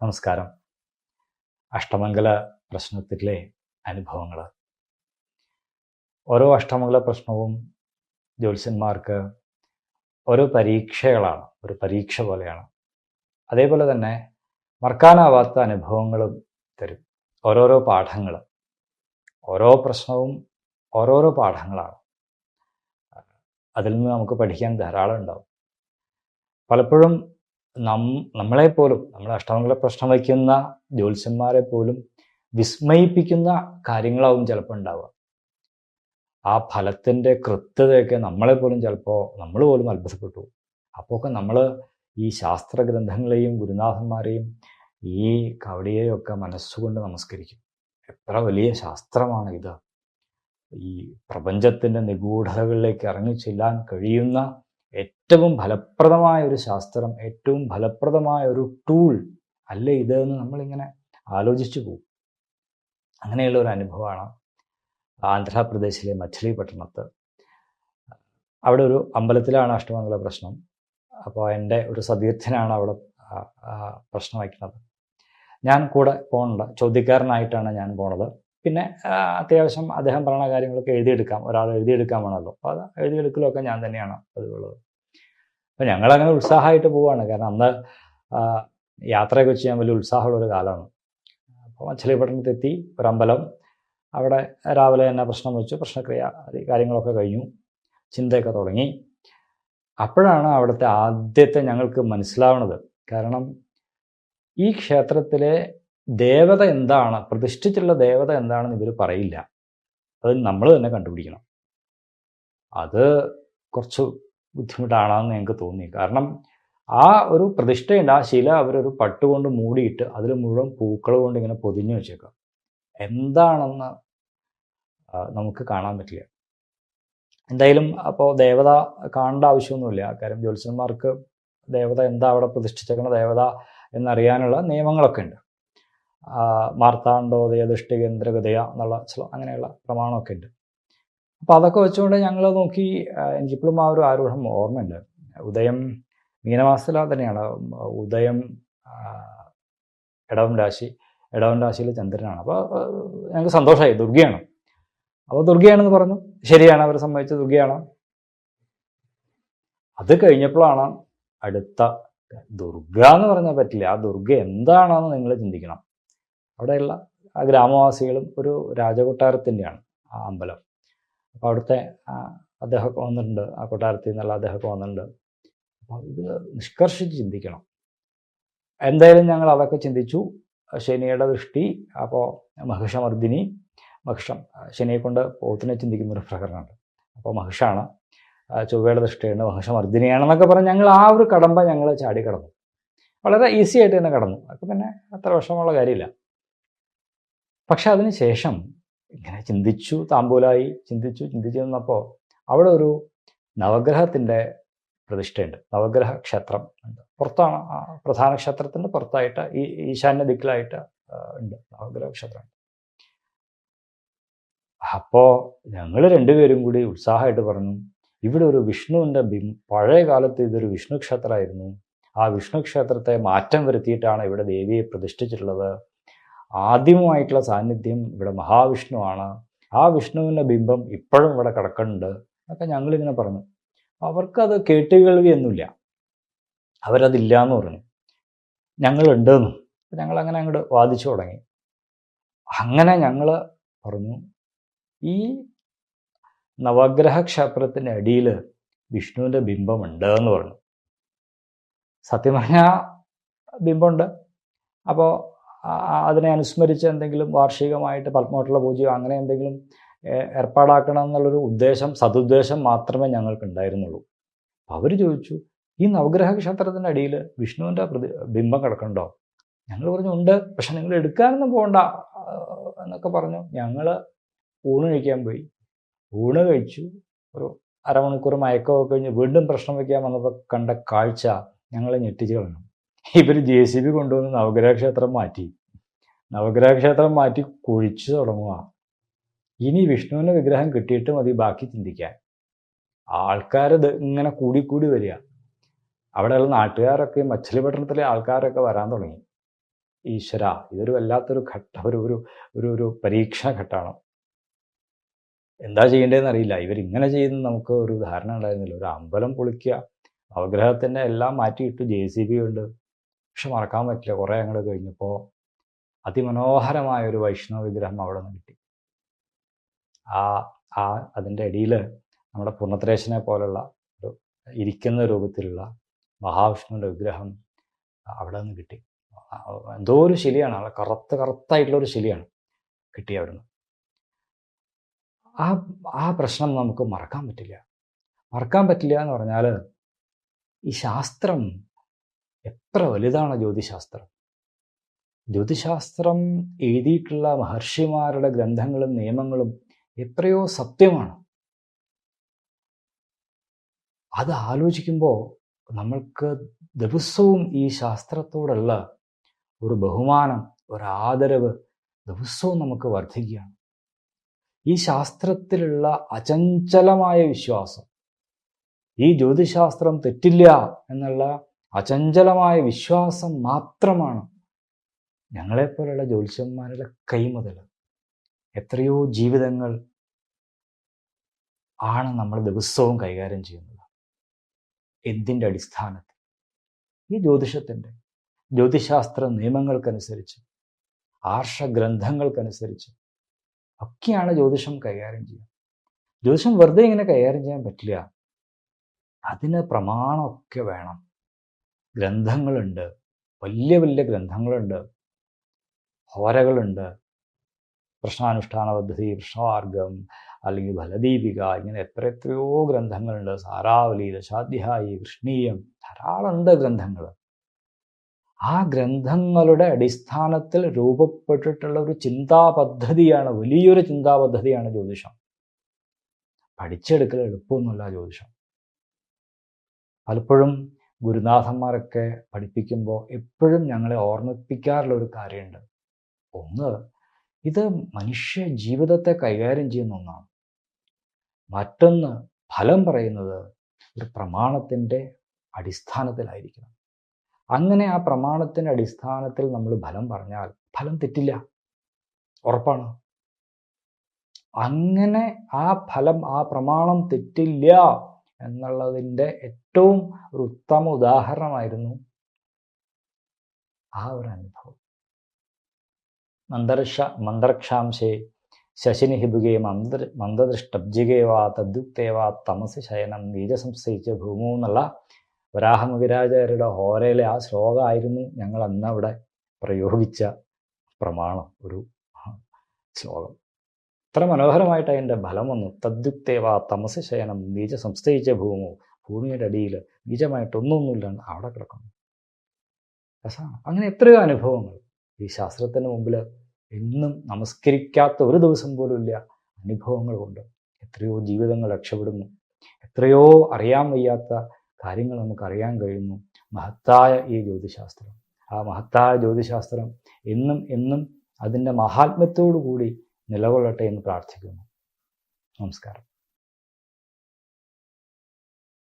നമസ്കാരം. അഷ്ടമംഗല പ്രശ്നത്തിലെ അനുഭവങ്ങൾ ഓരോ അഷ്ടമംഗല പ്രശ്നവും ജ്യോത്സ്യന്മാർക്ക് ഓരോ പരീക്ഷകളാണ് ഒരു പരീക്ഷ പോലെയാണ്. അതേപോലെ തന്നെ മറക്കാനാവാത്ത അനുഭവങ്ങളും തരും. ഓരോരോ പാഠങ്ങൾ ഓരോ പ്രശ്നവും ഓരോരോ പാഠങ്ങളാണ്. അതിൽ നിന്ന് നമുക്ക് പഠിക്കാൻ ധാരാളം ഉണ്ടാവും. പലപ്പോഴും നം നമ്മളെപ്പോലും നമ്മുടെ അഷ്ടമംഗല പ്രശ്നം വയ്ക്കുന്ന ജ്യോത്സ്യന്മാരെ പോലും വിസ്മയിപ്പിക്കുന്ന കാര്യങ്ങളാവും ചിലപ്പോൾ ഉണ്ടാവുക. ആ ഫലത്തിന്റെ കൃത്യതയൊക്കെ നമ്മളെ പോലും ചിലപ്പോൾ നമ്മൾ പോലും അത്ഭുതപ്പെട്ടു. അപ്പോൾ ഒക്കെ നമ്മൾ ഈ ശാസ്ത്ര ഗ്രന്ഥങ്ങളെയും ഗുരുനാഥന്മാരെയും ഈ കവടിയെയും ഒക്കെ മനസ്സുകൊണ്ട് നമസ്കരിക്കും. എത്ര വലിയ ശാസ്ത്രമാണ് ഇത്. ഈ പ്രപഞ്ചത്തിന്റെ നിഗൂഢതകളിലേക്ക് ഇറങ്ങി ചെല്ലാൻ കഴിയുന്ന ഏറ്റവും ഫലപ്രദമായ ഒരു ശാസ്ത്രം ഏറ്റവും ഫലപ്രദമായ ഒരു ടൂൾ അല്ലേ ഇതെന്ന് നമ്മളിങ്ങനെ ആലോചിച്ചു പോകും. അങ്ങനെയുള്ള ഒരു അനുഭവമാണ് ആന്ധ്രാപ്രദേശിലെ മച്ചിലിപട്ടണത്ത്. അവിടെ ഒരു അമ്പലത്തിലാണ് അഷ്ടമംഗല പ്രശ്നം. അപ്പോൾ എന്റെ ഒരു സതീർത്ഥനാണ് അവിടെ പ്രശ്നം വയ്ക്കുന്നത്. ഞാൻ കൂടെ പോകണ്ട ചോദ്യക്കാരനായിട്ടാണ് ഞാൻ പോണത്. പിന്നെ അത്യാവശ്യം അദ്ദേഹം പറയുന്ന കാര്യങ്ങളൊക്കെ എഴുതിയെടുക്കാം. ഒരാൾ എഴുതിയെടുക്കാൻ വേണമല്ലോ അപ്പോൾ അത് എഴുതിയെടുക്കലൊക്കെ ഞാൻ തന്നെയാണ് പതിവുള്ളത്. അപ്പോൾ ഞങ്ങളങ്ങനെ ഉത്സാഹമായിട്ട് പോവുകയാണ് കാരണം അന്ന് യാത്രയൊക്കെ ചെയ്യാൻ വലിയ ഉത്സാഹമുള്ള ഒരു കാലമാണ്. അപ്പോൾ മച്ചിലിപട്ടണത്തെത്തി ഒരു അമ്പലം അവിടെ രാവിലെ തന്നെ പ്രശ്നം വെച്ചു. പ്രശ്നക്രിയ കാര്യങ്ങളൊക്കെ കഴിഞ്ഞു. ചിന്തയൊക്കെ തുടങ്ങി. അപ്പോഴാണ് അവിടുത്തെ ആദ്യത്തെ ഞങ്ങൾക്ക് മനസ്സിലാവുന്നത്. കാരണം ഈ ക്ഷേത്രത്തിലെ ദേവത എന്താണ് പ്രതിഷ്ഠിച്ചുള്ള ദേവത എന്താണെന്ന് ഇവർ പറയില്ല. അത് നമ്മൾ തന്നെ കണ്ടുപിടിക്കണം. അത് കുറച്ച് ബുദ്ധിമുട്ടാണെന്ന് ഞങ്ങൾക്ക് തോന്നി. കാരണം ആ ഒരു പ്രതിഷ്ഠയുണ്ട് ആ ശില അവരൊരു പട്ടുകൊണ്ട് മൂടിയിട്ട് അതിൽ മുഴുവൻ പൂക്കൾ കൊണ്ട് ഇങ്ങനെ പൊതിഞ്ഞു വെച്ചേക്കാം എന്താണെന്ന് നമുക്ക് കാണാൻ പറ്റില്ല. എന്തായാലും അപ്പോൾ ദേവത കാണേണ്ട ആവശ്യമൊന്നുമില്ല. കാര്യം ജ്യോത്സ്യന്മാർക്ക് ദേവത എന്താ അവിടെ പ്രതിഷ്ഠിച്ചേക്കുന്ന ദേവത എന്നറിയാനുള്ള നിയമങ്ങളൊക്കെ ഉണ്ട്. മാർത്താണ്ഡോദയ ദൃഷ്ടികേന്ദ്രഗതയ എന്നുള്ള അങ്ങനെയുള്ള പ്രമാണമൊക്കെ ഉണ്ട്. അപ്പോൾ അതൊക്കെ വെച്ചുകൊണ്ട് ഞങ്ങൾ നോക്കി എനിക്കിപ്പോഴും ആ ഒരു ആരൂഢം ഓർമ്മയുണ്ട്. ഉദയം മീനമാസത്തില തന്നെയാണ്. ഉദയം ഇടവം രാശി ഇടവൻ രാശിയിലെ ചന്ദ്രനാണ്. അപ്പോൾ ഞങ്ങൾക്ക് സന്തോഷമായി. ദുർഗയാണ്. അപ്പോൾ ദുർഗയാണെന്ന് പറഞ്ഞു. ശരിയാണ് അവരെ സംബന്ധിച്ച് ദുർഗയാണ്. അത് കഴിഞ്ഞപ്പോഴാണ് അടുത്ത ദുർഗ എന്ന് പറഞ്ഞാൽ പറ്റില്ല. ആ ദുർഗ എന്താണെന്ന് നിങ്ങൾ ചിന്തിക്കണം. അവിടെയുള്ള ആ ഗ്രാമവാസികളും ഒരു രാജകൊട്ടാരത്തിന്റെയാണ് ആ അമ്പലം. അപ്പോൾ അവിടുത്തെ അദ്ദേഹമൊക്കെ വന്നിട്ടുണ്ട്. ആ കൊട്ടാരത്തിൽ നിന്നുള്ള അദ്ദേഹമൊക്കെ വന്നിട്ടുണ്ട്. അപ്പോൾ ഇത് നിഷ്കർഷിച്ച് ചിന്തിക്കണം. എന്തായാലും ഞങ്ങൾ അതൊക്കെ ചിന്തിച്ചു. ശനിയുടെ ദൃഷ്ടി അപ്പോൾ മഹിഷമർദ്ദിനി മഹിഷം ശനിയെ കൊണ്ട് പോത്തിനെ ചിന്തിക്കുന്ന ഒരു പ്രകരണമുണ്ട് അപ്പോൾ മഹിഷാണ് ചൊവ്വയുടെ ദൃഷ്ടിയുണ്ട് മഹിഷമർദ്ദിനിയാണെന്നൊക്കെ പറഞ്ഞ് ഞങ്ങൾ ആ ഒരു കടമ്പ ഞങ്ങൾ ചാടി കടന്നു വളരെ ഈസി ആയിട്ട് തന്നെ കടന്നു. അപ്പോൾ പിന്നെ അത്ര വിഷമമുള്ള കാര്യമില്ല. പക്ഷെ അതിനുശേഷം ഇങ്ങനെ ചിന്തിച്ചു താമ്പൂലായി ചിന്തിച്ചു ചിന്തിച്ചു നിന്നപ്പോൾ അവിടെ ഒരു നവഗ്രഹത്തിന്റെ പ്രതിഷ്ഠയുണ്ട്. നവഗ്രഹ ക്ഷേത്രം ഉണ്ട്. പുറത്താണ് പ്രധാന ക്ഷേത്രത്തിന്റെ പുറത്തായിട്ട് ഈ ഈശാന്യ ദിക്കിലായിട്ട് ഉണ്ട് നവഗ്രഹ ക്ഷേത്രം. അപ്പോൾ ഞങ്ങൾ രണ്ടുപേരും കൂടി ഉത്സാഹമായിട്ട് പറഞ്ഞു ഇവിടെ ഒരു വിഷ്ണുവിന്റെ ബിം പഴയ കാലത്ത് ഇതൊരു വിഷ്ണു ക്ഷേത്രമായിരുന്നു. ആ വിഷ്ണു ക്ഷേത്രത്തെ മാറ്റം വരുത്തിയിട്ടാണ് ഇവിടെ ദേവിയെ പ്രതിഷ്ഠിച്ചിട്ടുള്ളത്. ആദ്യമായിട്ടുള്ള സാന്നിധ്യം ഇവിടെ മഹാവിഷ്ണുവാണ്. ആ വിഷ്ണുവിന്റെ ബിംബം ഇപ്പോഴും ഇവിടെ കിടക്കുന്നുണ്ട് എന്നൊക്കെ ഞങ്ങളിങ്ങനെ പറഞ്ഞു. അവർക്കത് കേട്ടുകേൾവിയൊന്നുമില്ല. അവരതില്ല എന്ന് പറഞ്ഞു. ഞങ്ങളുണ്ടെന്നും ഞങ്ങൾ അങ്ങനെ അങ്ങോട്ട് വാദിച്ചു തുടങ്ങി. അങ്ങനെ ഞങ്ങൾ പറഞ്ഞു ഈ നവഗ്രഹ ക്ഷേത്രത്തിന്റെ അടിയിൽ വിഷ്ണുവിന്റെ ബിംബമുണ്ട് എന്ന് പറഞ്ഞു. സത്യം പറഞ്ഞാൽ ബിംബമുണ്ട്. അപ്പോൾ അതിനെ അനുസ്മരിച്ച് എന്തെങ്കിലും വാർഷികമായിട്ട് പത്മോട്ടുള്ള പൂജയോ അങ്ങനെ എന്തെങ്കിലും ഏർപ്പാടാക്കണം എന്നുള്ളൊരു ഉദ്ദേശം സതുദ്ദേശം മാത്രമേ ഞങ്ങൾക്ക് ഉണ്ടായിരുന്നുള്ളൂ അവർ ചോദിച്ചു ഈ നവഗ്രഹ ക്ഷേത്രത്തിന്റെ അടിയിൽ വിഷ്ണുവിന്റെ പ്രതി ബിംബം കിടക്കണ്ടോ ഞങ്ങൾ പറഞ്ഞു ഉണ്ട്. പക്ഷെ നിങ്ങൾ എടുക്കാനൊന്നും പോകണ്ട എന്നൊക്കെ പറഞ്ഞു. ഞങ്ങൾ ഊണ് കഴിക്കാൻ പോയി. ഊണ് കഴിച്ചു. ഒരു അരമണിക്കൂർ മയക്കമൊക്കെ കഴിഞ്ഞ് വീണ്ടും പ്രശ്നം വയ്ക്കാൻ വന്നപ്പോൾ കണ്ട കാഴ്ച ഞങ്ങളെ ഞെട്ടിച്ച് കളഞ്ഞു. ഇവർ ജെ സി ബി കൊണ്ടുവന്ന് നവഗ്രഹ ക്ഷേത്രം മാറ്റി. നവഗ്രഹ ക്ഷേത്രം മാറ്റി കുഴിച്ചു തുടങ്ങുക. ഇനി വിഷ്ണുവിന്റെ വിഗ്രഹം കിട്ടിയിട്ട് മതി ബാക്കി ചിന്തിക്കാൻ. ആൾക്കാർ ഇങ്ങനെ കൂടി കൂടി വരിക. അവിടെയുള്ള നാട്ടുകാരൊക്കെ മച്ചിലിപട്ടണത്തിലെ ആൾക്കാരൊക്കെ വരാൻ തുടങ്ങി. ഈശ്വര ഇതൊരു വല്ലാത്തൊരു ഘട്ട ഒരു ഒരു ഒരു ഒരു പരീക്ഷണ ഘട്ടമാണ്. എന്താ ചെയ്യേണ്ടതെന്ന് അറിയില്ല. ഇവരിങ്ങനെ ചെയ്യുന്ന നമുക്ക് ഒരു ധാരണ ഉണ്ടായിരുന്നില്ല. ഒരു അമ്പലം പൊളിക്കുക അവഗ്രഹത്തിന്റെ എല്ലാം മാറ്റിയിട്ട് ജെ സി ബി ഉണ്ട് പക്ഷെ മറക്കാൻ പറ്റില്ല. കുറേ അങ്ങോട്ട് കഴിഞ്ഞപ്പോൾ അതിമനോഹരമായ ഒരു വൈഷ്ണവ വിഗ്രഹം അവിടെ നിന്ന് കിട്ടി. ആ ആ അതിന്റെ അടിയിൽ നമ്മുടെ പൂർണത്രേശനെ പോലുള്ള ഒരു ഇരിക്കുന്ന രൂപത്തിലുള്ള മഹാവിഷ്ണുവിന്റെ വിഗ്രഹം അവിടെ നിന്ന് കിട്ടി. എന്തോ ഒരു ശിലിയാണ്. അവിടെ കറുത്ത കറുത്തായിട്ടുള്ള ഒരു ശിലയാണ് കിട്ടി അവിടുന്ന്. ആ ആ പ്രശ്നം നമുക്ക് മറക്കാൻ പറ്റില്ല. മറക്കാൻ പറ്റില്ല എന്ന് പറഞ്ഞാൽ ഈ ശാസ്ത്രം എത്ര വലുതാണ് ജ്യോതിശാസ്ത്രം? ജ്യോതിശാസ്ത്രം എഴുതിയിട്ടുള്ള മഹർഷിമാരുടെ ഗ്രന്ഥങ്ങളും നിയമങ്ങളും എത്രയോ സത്യമാണ്. അത് ആലോചിക്കുമ്പോൾ നമ്മൾക്ക് ദിവസവും ഈ ശാസ്ത്രത്തോടുള്ള ഒരു ബഹുമാനം ഒരു ആദരവ് ദിവസവും നമുക്ക് വർദ്ധിക്കുകയാണ്. ഈ ശാസ്ത്രത്തിലുള്ള അചഞ്ചലമായ വിശ്വാസം ഈ ജ്യോതിശാസ്ത്രം തെറ്റില്ല എന്നുള്ള അചഞ്ചലമായ വിശ്വാസം മാത്രമാണ് ഞങ്ങളെപ്പോലുള്ള ജ്യോത്സ്യന്മാരുടെ കൈമുതൽ എത്രയോ ജീവിതങ്ങൾ ആണ് നമ്മൾ ദിവസവും കൈകാര്യം ചെയ്യുന്നത്. എന്തിന്റെ അടിസ്ഥാനത്തിൽ? ഈ ജ്യോതിഷത്തിന്റെ ജ്യോതിശാസ്ത്ര നിയമങ്ങൾക്കനുസരിച്ച് ആർഷഗ്രന്ഥങ്ങൾക്കനുസരിച്ച് ഒക്കെയാണ് ജ്യോതിഷം കൈകാര്യം ചെയ്യുക. ജ്യോതിഷം വെറുതെ ഇങ്ങനെ കൈകാര്യം ചെയ്യാൻ പറ്റില്ല. അതിന് പ്രമാണമൊക്കെ വേണം. ഗ്രന്ഥങ്ങളുണ്ട്. വലിയ വലിയ ഗ്രന്ഥങ്ങളുണ്ട്. ഹോരകളുണ്ട് പ്രശ്നാനുഷ്ഠാന പദ്ധതി കൃഷ്ണമാർഗം അല്ലെങ്കിൽ ഫലദീപിക ഇങ്ങനെ എത്ര എത്രയോ ഗ്രന്ഥങ്ങളുണ്ട്. സാരാവലി ദശാധ്യായി കൃഷ്ണീയം ധാരാളമുണ്ട് ഗ്രന്ഥങ്ങൾ. ആ ഗ്രന്ഥങ്ങളുടെ അടിസ്ഥാനത്തിൽ രൂപപ്പെട്ടിട്ടുള്ള ഒരു ചിന്താ പദ്ധതിയാണ് വലിയൊരു ചിന്താ പദ്ധതിയാണ് ജ്യോതിഷം. പഠിച്ചെടുക്കൽ എളുപ്പമൊന്നുമല്ല ജ്യോതിഷം. പലപ്പോഴും ഗുരുനാഥന്മാരൊക്കെ പഠിപ്പിക്കുമ്പോൾ എപ്പോഴും ഞങ്ങളെ ഓർമ്മിപ്പിക്കാറുള്ള ഒരു കാര്യമുണ്ട്. ഒന്ന് ഇത് മനുഷ്യ ജീവിതത്തെ കൈകാര്യം ചെയ്യുന്ന ഒന്നാണ്. മറ്റൊന്ന് ഫലം പറയുന്നത് ഒരു പ്രമാണത്തിന്റെ അടിസ്ഥാനത്തിലായിരിക്കണം. അങ്ങനെ ആ പ്രമാണത്തിന്റെ അടിസ്ഥാനത്തിൽ നമ്മൾ ഫലം പറഞ്ഞാൽ ഫലം തെറ്റില്ല. ഉറപ്പാണ്? അങ്ങനെ ആ ഫലം ആ പ്രമാണം തെറ്റില്ല. എന്നുള്ളതിന്റെ ഏറ്റവും ഒരു ഉത്തമ ഉദാഹരണമായിരുന്നു ആ ഒരു അനുഭവം. മന്ദർഷ മന്ദർക്ഷാംശേ ശശിനിഹിബുകെ മന്ദ മന്ദദൃഷ്ടബ്ജികേ വാ തമസ് വാ തമസി ശയനം നീജസംശയിച്ച ഭൂമു എന്നുള്ള വരാഹമുഖരാചാര്യരുടെ ഹോരയിലെ ആ ശ്ലോകമായിരുന്നു ഞങ്ങൾ അന്നവിടെ പ്രയോഗിച്ച പ്രമാണം ഒരു ശ്ലോകം. ഇത്ര മനോഹരമായിട്ട് അതിന്റെ ഫലം വന്നു. തദ്യുക്തേവ തമസ ശയനം ബീജ സംസ്ഥയിച്ച ഭൂമോ ഭൂമിയുടെ അടിയിൽ ബീജമായിട്ടൊന്നൊന്നുമില്ലാണ്ട് അവിടെ കിടക്കുന്നു. രസമാണ് അങ്ങനെ എത്രയോ അനുഭവങ്ങൾ. ഈ ശാസ്ത്രത്തിന് മുമ്പിൽ എന്നും നമസ്കരിക്കാത്ത ഒരു ദിവസം പോലും ഇല്ല. അനുഭവങ്ങൾ കൊണ്ട് എത്രയോ ജീവിതങ്ങൾ രക്ഷപ്പെടുന്നു. എത്രയോ അറിയാൻ വയ്യാത്ത കാര്യങ്ങൾ നമുക്ക് അറിയാൻ കഴിയുന്നു. മഹത്തായ ഈ ജ്യോതിശാസ്ത്രം. ആ മഹത്തായ ജ്യോതിശാസ്ത്രം എന്നും എന്നും അതിന്റെ മഹാത്മ്യത്തോടു കൂടി നിലകൊള്ളട്ടെ എന്ന് പ്രാർത്ഥിക്കുന്നു. നമസ്കാരം.